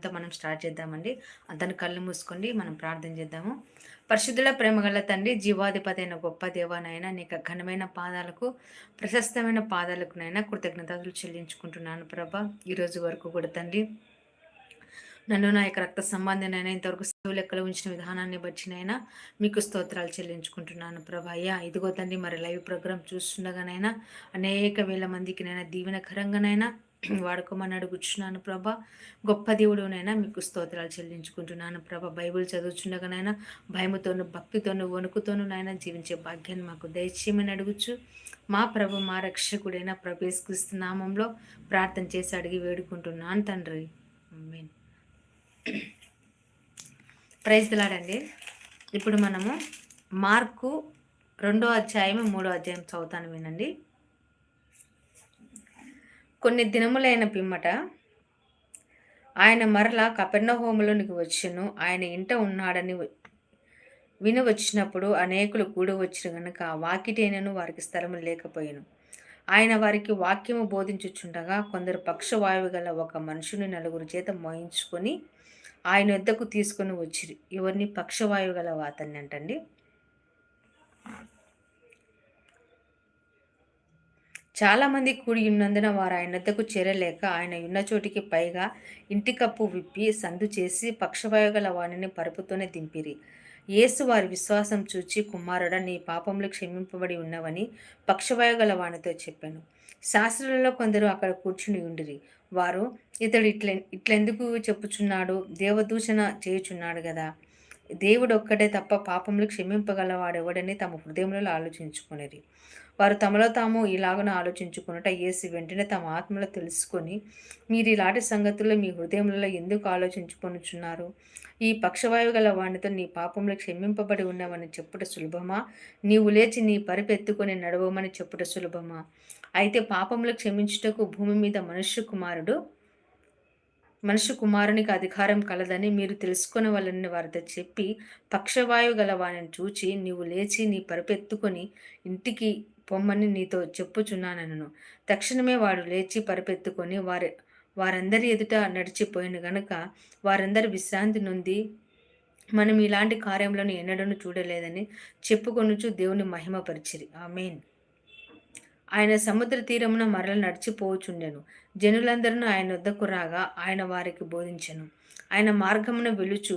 వాక్యంతో మనం స్టార్ట్ చేద్దామండి. అతను కళ్ళు మూసుకోండి మనం ప్రార్థన చేద్దాము. పరిశుద్ధుల ప్రేమగల తండ్రి జీవాధిపతి అయిన గొప్ప దేవానైనా నీకు ఘనమైన పాదాలకు ప్రశస్తమైన పాదాలకునైనా కృతజ్ఞతలు చెల్లించుకుంటున్నాను ప్రభా. ఈరోజు వరకు కూడా తండ్రి నన్ను నా యొక్క రక్త సంబంధనైనా ఇంతవరకు సేవ లెక్కలు ఉంచిన విధానాన్ని బట్టినైనా మీకు స్తోత్రాలు చెల్లించుకుంటున్నాను ప్రభా. అయ్యా ఇదిగో తండ్రి మరి లైవ్ ప్రోగ్రామ్ చూస్తుండగానైనా అనేక వేల మందికి నైనా దీవెనకరంగానైనా వాడుకోమని అడుగుచున్నాను ప్రభా గొప్ప దేవుడునైనా మీకు స్తోత్రాలు చెల్లించుకుంటున్నాను ప్రభా. బైబిల్ చదువుచుండగానైనా భయముతోను భక్తితోను వణుకుతోనూ నాయన జీవించే భాగ్యాన్ని మాకు దయచేయమని అడుగుచు. మా ప్రభు మా రక్షకుడైన ప్రభేశ్కృష్ణ నామంలో ప్రార్థన చేసి అడిగి వేడుకుంటున్నాను తండ్రి. మీన్ ప్రైజ్లాడండి ఇప్పుడు మనము మార్కు రెండో అధ్యాయం మూడో అధ్యాయం చదువుతాను వినండి. కొన్ని దినములైన పిమ్మట ఆయన మరల కపెర్ణహోములోనికి వచ్చును. ఆయన ఇంట ఉన్నాడని విని వచ్చినప్పుడు అనేకులు కూడి వచ్చిన గనుక వాకిటేనను వారికి స్థలము లేకపోయాను. ఆయన వారికి వాక్యము బోధించుచుండగా కొందరు పక్షవాయువు గల ఒక మనుషుని నలుగురు చేత మోయించుకొని ఆయన వద్దకు తీసుకొని వచ్చిరి. ఎవరిని పక్షవాయువు గల వాతన్ని అంటండి. చాలామంది కూడి ఉన్నందున వారు ఆయన వద్దకు చేరలేక ఆయన ఉన్న చోటికి పైగా ఇంటి కప్పు విప్పి సందు చేసి పక్షవాయుగల వాణిని పరుపుతోనే దింపిరి. యేసు వారి విశ్వాసం చూచి కుమారుడ నీ పాపములు క్షమింపబడి ఉన్నవని పక్షవాయుగల వాణితో చెప్పాను. శాస్త్రులలో కొందరు అక్కడ కూర్చుని ఉండిరి. వారు ఇతడు ఇట్ల ఇట్లెందుకు చెప్పుచున్నాడు? దేవదూషణ చేయుచున్నాడు కదా దేవుడు ఒక్కడే తప్ప పాపములు క్షమింపగలవాడెవడని తమ హృదయంలో ఆలోచించుకునేది వారు తమలో తాము ఇలాగను ఆలోచించుకున్నట యేసు వెంటనే తమ ఆత్మలో తెలుసుకొని మీరు ఇలాంటి సంగతుల్లో మీ హృదయంలో ఎందుకు ఆలోచించుకొనుచున్నారు? ఈ పక్షవాయువు గల వాడితో నీ పాపములు క్షమింపబడి ఉన్నామని చెప్పుట సులభమా? నీవు లేచి నీ పరిపెత్తుకొని నడవమని చెప్పుట సులభమా? అయితే పాపములు క్షమించుటకు భూమి మీద మనుష్య కుమారుడు మనుషు కుమారునికి అధికారం కలదని మీరు తెలుసుకునవలని వారితో చెప్పి పక్షవాయువు గల వారిని చూచి నీవు లేచి నీ పరిపెత్తుకొని ఇంటికి పొమ్మని నీతో చెప్పుచున్నానను. తక్షణమే వాడు లేచి పరిపెత్తుకొని వారి వారందరి ఎదుట నడిచిపోయిన గనుక వారందరి విశ్రాంతి నుండి మనం ఇలాంటి కార్యంలో ఎన్నడను చూడలేదని చెప్పుకొనుచు దేవుని మహిమపరిచిరి. ఆమెన్. ఆయన సముద్ర తీరమున మరల నడిచిపోవచుండెను జనులందరూ ఆయన వద్దకు రాగా ఆయన వారికి బోధించెను. ఆయన మార్గమున వెలుచు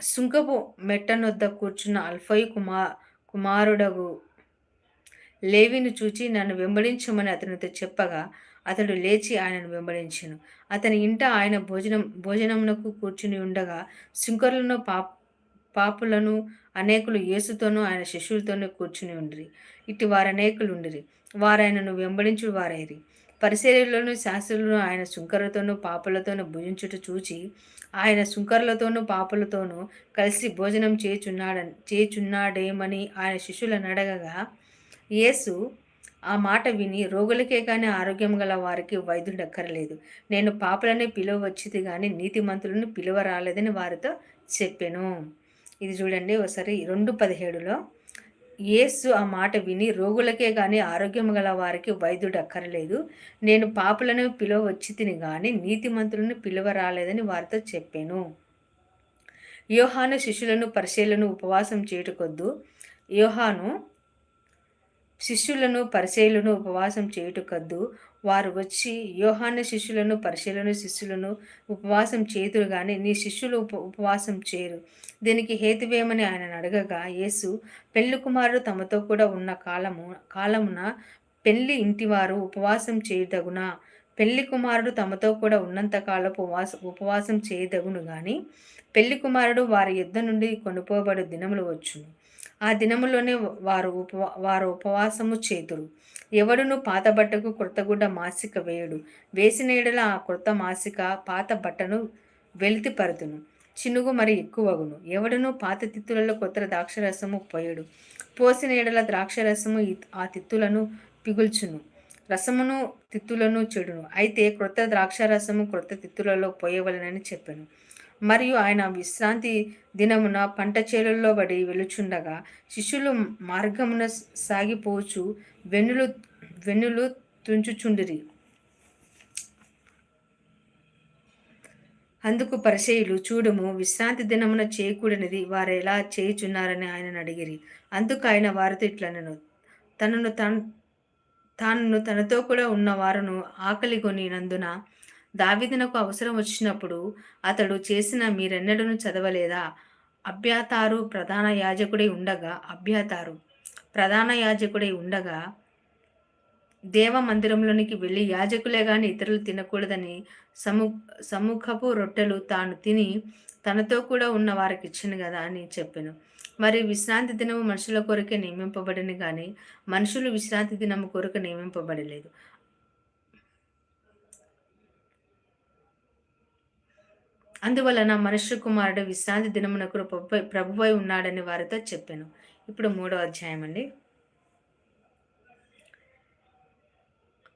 సుంకపు మెట్టనొద్ద కూర్చున్న అల్ఫై కుమార్ కుమారుడగు లేవిని చూచి నన్ను వెంబడించమని అతనితో చెప్పగా అతడు లేచి ఆయనను వెంబడించెను. అతని ఇంట ఆయన భోజనం భోజనమునకు కూర్చుని ఉండగా శుంకరులను పాప్ పాపులను అనేకులు యేసుతోనూ ఆయన శిష్యులతోనూ కూర్చుని ఉండిరి. ఇటు వారు అనేకులు ఉండిరి వారు ఆయనను వెంబడించు వారైరి. పరిశీలనలోను శాస్త్రులను ఆయన శుంకరులతోనూ పాపులతోనూ భుజించుట చూచి ఆయన శుంకరులతోనూ పాపులతోనూ కలిసి భోజనం చేయుచున్నాడని చేయుచున్నాడేమని ఆయన శిష్యులను అడగగా యేసు ఆ మాట విని రోగులకే కానీ ఆరోగ్యం గల వారికి వైద్యుడు అక్కర్లేదు నేను పాపలని పిలువచ్చిది కానీ నీతిమంతులను పిలువ రాలేదని వారితో చెప్పాను. ఇది చూడండి ఒకసారి రెండు పదిహేడులో. యేసు ఆ మాట విని రోగులకే కానీ ఆరోగ్యం గల వారికి వైద్యుడు అక్కరలేదు. నేను పాపులను పిలువ వచ్చి తిని కానీ నీతిమంతులను పిలువ రాలేదని వారితో చెప్పాను. యోహాను శిష్యులను పరిశీలను ఉపవాసం చేయుటకొద్దు. యోహాను శిష్యులను పరిశీలను ఉపవాసం చేయుటకొద్దు. వారు వచ్చి యోహాన శిష్యులను పరిశీలన శిష్యులను ఉపవాసం చేతురు కానీ నీ శిష్యులు ఉప ఉపవాసం చేయరు. దీనికి హేతువేమని ఆయన అడగగా యేసు పెళ్ళి కుమారుడు తమతో కూడా ఉన్న కాలము కాలమున పెళ్ళి ఇంటివారు ఉపవాసం చేయదగునా? పెళ్ళి కుమారుడు తమతో కూడా ఉన్నంత కాలపు ఉపవాస ఉపవాసం చేయదగును కానీ పెళ్ళి కుమారుడు వారి యుద్ధ నుండి కొనుపోబడు దినములు వచ్చును. ఆ దినములోనే వారు ఉపవా వారు ఉపవాసము చేతురు ఎవడును పాత బట్టకు కృతగుడ్డ మాసిక వేయుడు. వేసిన ఎడల ఆ కృత మాసిక పాత బట్టను వెలితి పరుతును చినుగు మరి ఎక్కువగును. ఎవడును పాత తిత్తులలో కొత్త ద్రాక్షరసము పోయడు. పోసిన ఎడల ద్రాక్షరసము ఆ తిత్తులను పిగుల్చును. రసమును తిత్తులను చెడును. అయితే క్రొత్త ద్రాక్షరసము క్రొత్త తిత్తులలో పోయవలనని చెప్పాను. మరియు ఆయన విశ్రాంతి దినమున పంట చేలుల్లో పడి వెలుచుండగా శిష్యులు మార్గమున సాగిపోవచ్చు వెన్నులు వెన్నులు తుంచుచుండిరి. అందుకు పరిచయులు చూడము విశ్రాంతి దినమున చేయకూడనిది వారు ఎలా చేయుచున్నారని ఆయనను అడిగిరి. అందుకు ఆయన వారితో ఇట్లనను. తనను తను తాను తనతో కూడా ఉన్న వారును ఆకలి కొనినందున దావిదనకు అవసరం వచ్చినప్పుడు అతడు చేసిన మీరెన్నడను చదవలేదా? అభ్యాతారు ప్రధాన యాజకుడై ఉండగా అభ్యాతారు ప్రధాన యాజకుడై ఉండగా దేవ మందిరంలోనికి వెళ్ళి యాజకులే గాని ఇతరులు తినకూడదని సము సముఖపు రొట్టెలు తాను తిని తనతో కూడా ఉన్న వారికి ఇచ్చిన కదా అని చెప్పాను. మరి విశ్రాంతి దినము మనుషుల కొరకే నియమింపబడిన కానీ మనుషులు విశ్రాంతి దినము కొరకు నియమింపబడలేదు. అందువలన మనుష్య కుమారుడు విశ్రాంతి దినమునకు ప్రభువై ఉన్నాడని వారితో చెప్పాను. ఇప్పుడు మూడో అధ్యాయం అండి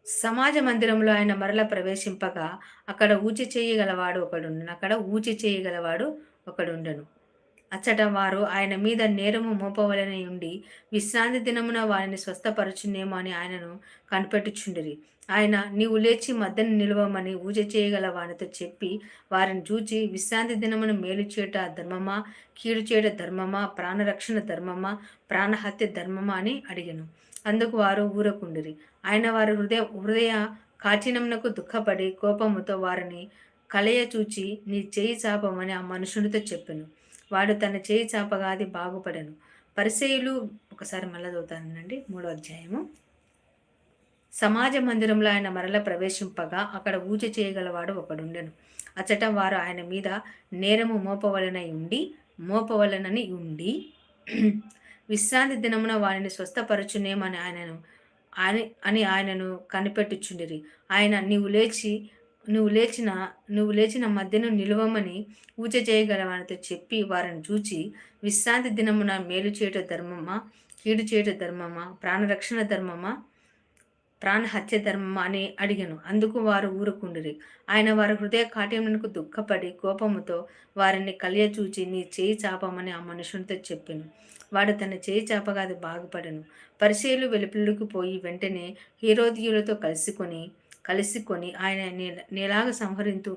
సమాజ మందిరంలో ఆయన మరల ప్రవేశింపగా అక్కడ ఊచి చేయగలవాడు ఒకడుండను. అక్కడ ఊచి చేయగలవాడు ఒకడుండను. అచ్చట వారు ఆయన మీద నేరము మోపవలని ఉండి విశ్రాంతి దినమున వారిని స్వస్థపరచునేమో అని ఆయనను కనిపెట్టుచుండిరి. ఆయన నీవు లేచి మద్దను నిలవమని ఊజ చేయగల వానితో చెప్పి వారిని చూచి విశ్రాంతి దినమును మేలు చేయట ధర్మమా కీడు చేయట ధర్మమా ప్రాణరక్షణ ధర్మమా ప్రాణహత్య ధర్మమా అని అడిగాను. అందుకు వారు ఊరకుండిరి. ఆయన వారి హృదయ హృదయ కాఠినమునకు దుఃఖపడి కోపముతో వారిని కలయ చూచి నీ చేయి చాపమని ఆ మనుషునితో చెప్పాను. వాడు తన చేయి చాపగా అది బాగుపడను. పరిసేయులు ఒకసారి మళ్ళా చదువుతానండి మూడో అధ్యాయము. సమాజ మందిరంలో ఆయన మరల ప్రవేశింపగా అక్కడ ఊజ చేయగలవాడు ఒకడుండెను. అచ్చట వారు ఆయన మీద నేరము మోపవలనై ఉండి మోపవలనని ఉండి విశ్రాంతి దినమున వారిని స్వస్థపరచునేమని ఆయనను ఆయన అని ఆయనను కనిపెట్టుచుండిరి. ఆయన నీవు లేచి నువ్వు లేచిన నువ్వు లేచిన మధ్యను నిలువమని పూజ చేయగలవానితో చెప్పి వారిని చూచి విశ్రాంతి దినమున మేలు చేయట ధర్మమా కీడు చేయట ధర్మమా ప్రాణరక్షణ ధర్మమా ప్రాణహత్య ధర్మం అని అడిగాను. అందుకు వారు ఊరుకుండిరి. ఆయన వారి హృదయ కాట్యమునకు దుఃఖపడి కోపముతో వారిని కలియచూచి నీ చేయి చాపమని ఆ మనుషునితో చెప్పాను. వాడు తన చేయి చాపగా అది బాగుపడను. పరిశీలు వెలుపులకు పోయి వెంటనే హీరోదియులతో కలుసుకొని కలిసికొని ఆయన నేలాగా సంహరింతు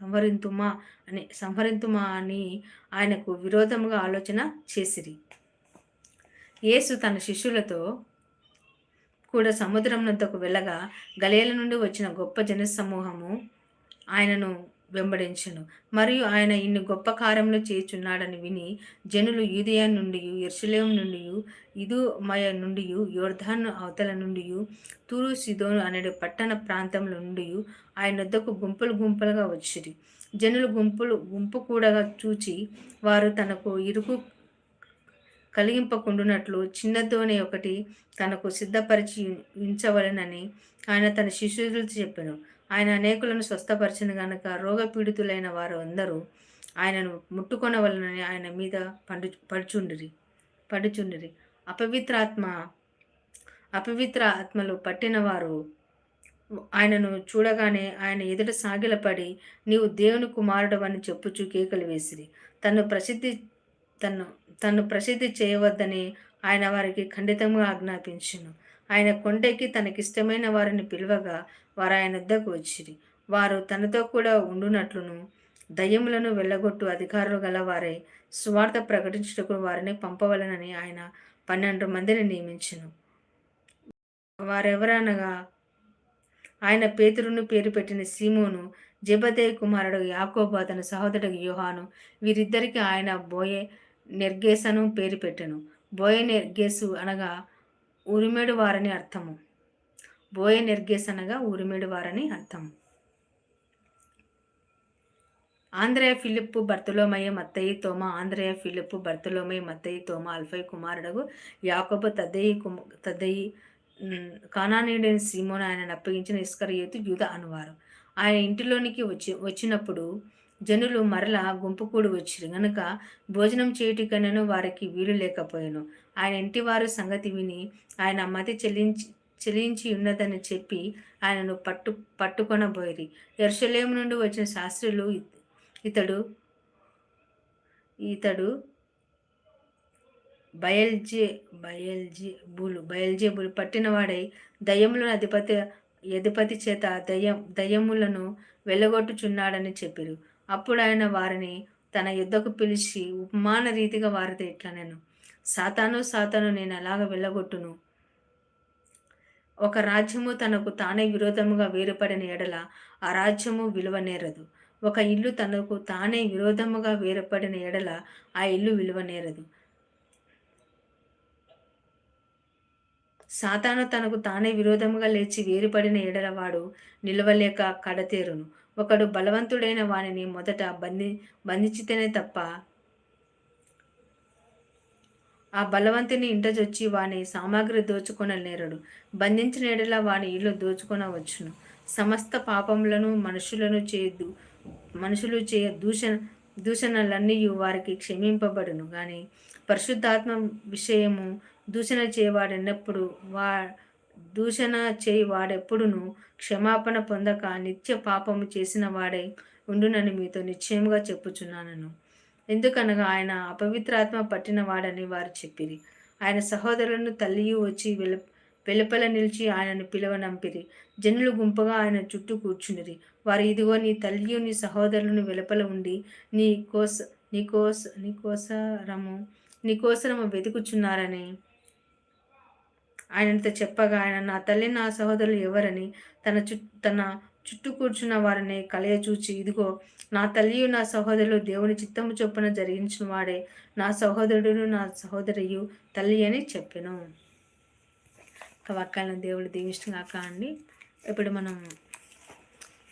సంహరింతుమా అని సంహరింతుమా అని ఆయనకు విరోధముగా ఆలోచన చేసిరి. యేసు తన శిష్యులతో కూడా సముద్రమునద్దకు వెళ్ళగా గలేల నుండి వచ్చిన గొప్ప జనసమూహము ఆయనను వెంబడించను. మరియు ఆయన ఇన్ని గొప్ప కార్యములు చేయుచున్నాడని విని జనులు యూదియా నుండి ఎర్షులేం నుండి ఇదుమయ నుండి యోర్ధాన్ అవతల నుండి తూరు సిదోను అనే పట్టణ ప్రాంతంలో నుండి ఆయన వద్దకు గుంపులు గుంపులుగా వచ్చిరి. జనులు గుంపులు గుంపు కూడా చూచి వారు తనకు ఇరుకు కలిగింపకుండునట్లు చిన్నదోనే ఒకటి తనకు సిద్ధపరిచి ఉంచవలనని ఆయన తన శిష్యులతో చెప్పాను. ఆయన అనేకులను స్వస్థపరిచిన గనక రోగపీడితులైన వారు అందరూ ఆయనను ముట్టుకొనవలనని ఆయన మీద పండు పడుచుండిరి పడుచుండిరి. అపవిత్రాత్మ అపవిత్ర ఆత్మలు పట్టిన వారు ఆయనను చూడగానే ఆయన ఎదుట సాగిలపడి నీవు దేవుని కుమారుడవని చెప్పుచు కేకలు వేసిరి. తను ప్రసిద్ధి తను తను ప్రసిద్ధి చేయవద్దని ఆయన వారికి ఖండితంగా ఆజ్ఞాపించును. ఆయన కొండెక్కి తనకిష్టమైన వారిని పిలువగా వారు ఆయన వద్దకు వచ్చిరి. వారు తనతో కూడా ఉండునట్లును. దయ్యములను వెళ్ళగొట్టు అధికారులు గల వారై స్వార్థ ప్రకటించుటకు వారిని పంపవలనని ఆయన పన్నెండు మందిని నియమించను. వారెవరనగా ఆయన పేతురును పేరు పెట్టిన సీమోను జబదే కుమారుడు యాకోబు అతని సహోదరుడు యోహాను వీరిద్దరికి ఆయన బోయే నిర్గేసను పేరు పెట్టెను. బోయే నిర్గేసు అనగా ఉరిమేడు వారని అర్థము. బోయ నిర్గేస్ అనగా ఉరిమేడు వారని అర్థం ఆంధ్రయ ఫిలిప్పు బర్తలోమయ్య మత్తయ్య తోమ ఆంధ్రయ ఫిలిప్పు బర్తలోమయ్య మత్తయ్య తోమ అల్ఫై కుమారుడు యాకబు తద్దయ్యి కుమ తద్దయి కానానీయుడైన సీమోన్ ఆయన అప్పగించిన ఇస్కరయేతు యూద అనువారు. ఆయన ఇంటిలోనికి వచ్చి వచ్చినప్పుడు జనులు మరల గుంపు కూడి వచ్చిరు. గనుక భోజనం చేయుటికనను వారికి వీలు లేకపోయాను. ఆయన ఇంటి వారు సంగతి విని ఆయన మతి చెల్లించి చెల్లించి ఉన్నదని చెప్పి ఆయనను పట్టు పట్టుకొనబోయిరి. ఎర్షలేము నుండి వచ్చిన శాస్త్రులు ఇతడు ఇతడు బయల్జే బయల్జే బులు బయల్జే బులు పట్టినవాడై దయ్యములను అధిపతి అధిపతి చేత దయ్యం దయ్యములను వెళ్ళగొట్టుచున్నాడని చెప్పిరు. అప్పుడు ఆయన వారిని తన యుద్ధకు పిలిచి ఉపమాన రీతిగా వారితో ఇట్లా నేను? సాతాను సాతాను నేను ఎలాగ వెళ్ళగొట్టును? ఒక రాజ్యము తనకు తానే విరోధముగా వేరుపడిన ఎడల ఆ రాజ్యము విలువనేరదు ఒక ఇల్లు తనకు తానే విరోధముగా వేరుపడిన ఎడల ఆ ఇల్లు విలువనేరదు సాతాను తనకు తానే విరోధముగా లేచి వేరుపడిన ఎడల వాడు నిలవలేక కడతేరును. ఒకడు బలవంతుడైన వానిని మొదట బంధి బంధించితేనే తప్ప ఆ బలవంతుని ఇంటజొచ్చి వాని సామాగ్రి దోచుకొనలేరడు. బంధించిన ఎడల వాని ఇల్లు దోచుకొనవచ్చును. సమస్త పాపములను మనుషులను చేయదు మనుషులు చేయ దూషణ దూషణలన్నీ వారికి క్షమింపబడును. కానీ పరిశుద్ధాత్మ విషయము దూషణ చేయవాడెన్నప్పుడు వా దూషణ చేయి వాడెప్పుడును? క్షమాపణ పొందక నిత్య పాపము చేసిన వాడై ఉండునని మీతో నిశ్చయముగా చెప్పుచున్నాను ఎందుకనగా ఆయన అపవిత్రాత్మ పట్టిన వాడని వారు చెప్పిరి. ఆయన సహోదరులను తల్లియు వచ్చి వెలు వెలుపల నిలిచి ఆయనను పిలవనంపిరి. జనులు గుంపుగా ఆయన చుట్టూ కూర్చునిరి. వారు ఇదిగో నీ తల్లియు నీ సహోదరులను వెలుపల ఉండి నీ కోస నీ కోస నీ కోసరము నీ కోసరము వెతుకుచున్నారని ఆయనతో చెప్పగా ఆయన నా తల్లి నా సహోదరులు ఎవరని తన చు తన చుట్టూ కూర్చున్న వారిని కలయ చూచి ఇదిగో నా తల్లియు నా సహోదరులు దేవుని చిత్తము చొప్పున జరిగించిన వాడే. నా సహోదరుడు నా సహోదరియు తల్లి అని చెప్పాను. వాక్యాలను దేవుడు దీవిష్టంగాక అండి. ఇప్పుడు మనం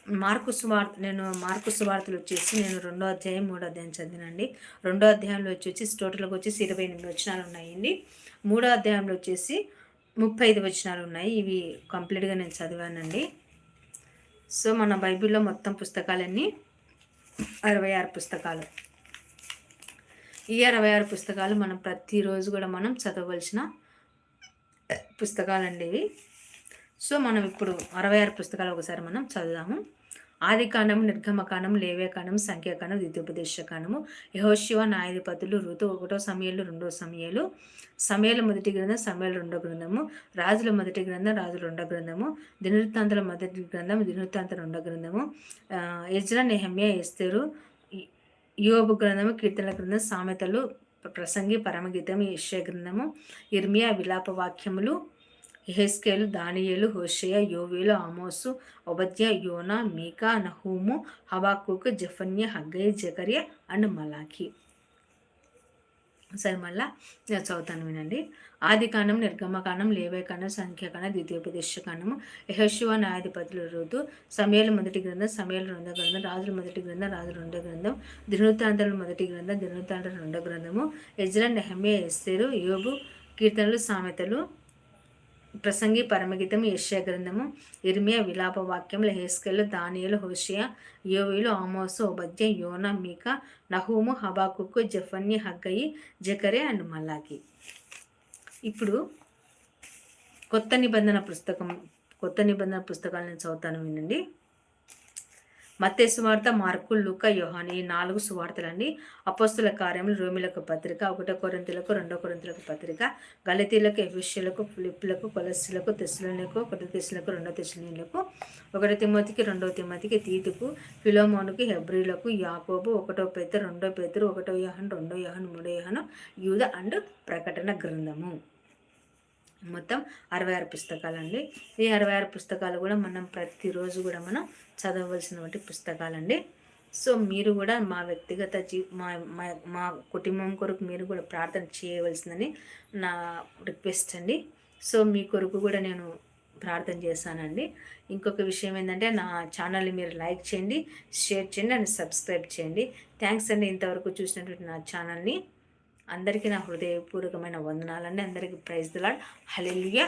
మార్కు సువార్త నేను మార్కు సువార్తలు వచ్చేసి నేను రెండో అధ్యాయం మూడో అధ్యాయం చదివినండి. రెండో అధ్యాయంలో వచ్చేసి టోటల్గా వచ్చేసి ఇరవై ఎనిమిది వచనాలు ఉన్నాయండి. మూడో అధ్యాయంలో వచ్చేసి ముప్పై ఐదు వచనాలు ఉన్నాయి. ఇవి కంప్లీట్గా నేను చదివానండి. సో మన బైబిల్లో మొత్తం పుస్తకాలన్నీ అరవై ఆరు పుస్తకాలు. ఈ అరవై ఆరు పుస్తకాలు మనం ప్రతిరోజు కూడా మనం చదవలసిన పుస్తకాలండి ఇవి. సో మనం ఇప్పుడు అరవై ఆరు పుస్తకాలు ఒకసారి మనం చదువుదాము. ఆది లేవే నిర్గమకాండం లేవేకాండం సంఖ్యాకాండం ద్వితీయోపదేశకాండము. యహోశివ న్యాయాధిపతులు ఋతు ఒకటో సమయాలు రెండో సమయాలు. సమయాల మొదటి గ్రంథం సమయాల రెండో గ్రంథము. రాజుల మొదటి గ్రంథం రాజుల రెండో గ్రంథము. దినవృత్తాంతల మొదటి గ్రంథం దినవృత్తాంత రెండో గ్రంథము. యజ్ర నెహమ్య ఎస్తేరు యోబు గ్రంథము కీర్తనల గ్రంథం సామెతలు ప్రసంగి పరమగీతం యశ్య గ్రంథము ఇర్మియా విలాప వాక్యములు ఎహెస్కేలు దానియేలు హోషయ యోవేలు ఆమోసు ఒబద్య యోనా మీకా నహూము హవాకుక్ జఫన్య హగ్గయ్య జకర్య అండ్ మలాఖీ. సరే మళ్ళా చదువుతాను వినండి. ఆది కాండం నిర్గమకాండం లేవకాండం సంఖ్యాకాండం ద్వితీయోపదేశకాండము యహశివ న్యాయాధిపతుల రుతు సమయాలు మొదటి గ్రంథం సమయాలు రెండో గ్రంథం రాజుల మొదటి గ్రంథం రాజు రెండో గ్రంథం దినవృత్తాంతాల మొదటి గ్రంథం దినవృత్తాంతాల రెండో గ్రంథము ఎజ్రా నెహమ్య ఎస్సేరు యోగు కీర్తనలు సామెతలు ప్రసంగి పరమగీతం యశ్యా గ్రంథము. ఇర్మియా విలాప వాక్యములు హేస్కెళ్ళు దానియలు హోషియా యోవిలు ఆమోసు ఉభద్య యోన మీక నహూము హబాకుకు జఫన్య హగ్గయి జకరే అండ్ మల్లాకి. ఇప్పుడు కొత్త నిబంధన పుస్తకం కొత్త నిబంధన పుస్తకాలను చదువుతాను వినండి. మత్తే సువార్త మార్కు లుక యోహాని ఈ నాలుగు సువార్తలండి. అపస్తుల కార్యములు రోమిలకు పత్రిక ఒకటో కొరంతులకు రెండో కొరంతులకు పత్రిక గలతీలకు ఎఫిషియలకు ఫిలిప్లకు కొలస్సులకు తెస్సులకు ఒకటి తెస్సులకు రెండో తెస్సులకు ఒకటో తిమ్మతికి రెండో తిమ్మతికి తీతుకు ఫిలోమోనుకి హెబ్రిలకు యాకోబు ఒకటో పేదరు రెండో పేతరు ఒకటో యహన్ రెండో యహన్ మూడో యహను యూద అండ్ ప్రకటన గ్రంథము. మొత్తం అరవై ఆరు పుస్తకాలండి. ఈ అరవై ఆరు పుస్తకాలు కూడా మనం ప్రతిరోజు కూడా మనం చదవలసినటువంటి పుస్తకాలండి. సో మీరు కూడా మా వ్యక్తిగత జీ మా మా కుటుంబం కొరకు మీరు కూడా ప్రార్థన చేయవలసిందని నా రిక్వెస్ట్ అండి. సో మీ కొరకు కూడా నేను ప్రార్థన చేశానండి. ఇంకొక విషయం ఏంటంటే నా ఛానల్ని మీరు లైక్ చేయండి షేర్ చేయండి అండ్ సబ్స్క్రైబ్ చేయండి. థ్యాంక్స్ అండి ఇంతవరకు చూసినటువంటి నా ఛానల్ని. అందరికీ నా హృదయపూర్వకమైన వందనాలండి. అందరికీ ప్రైజ్ దిలాడ్ హలెలుయా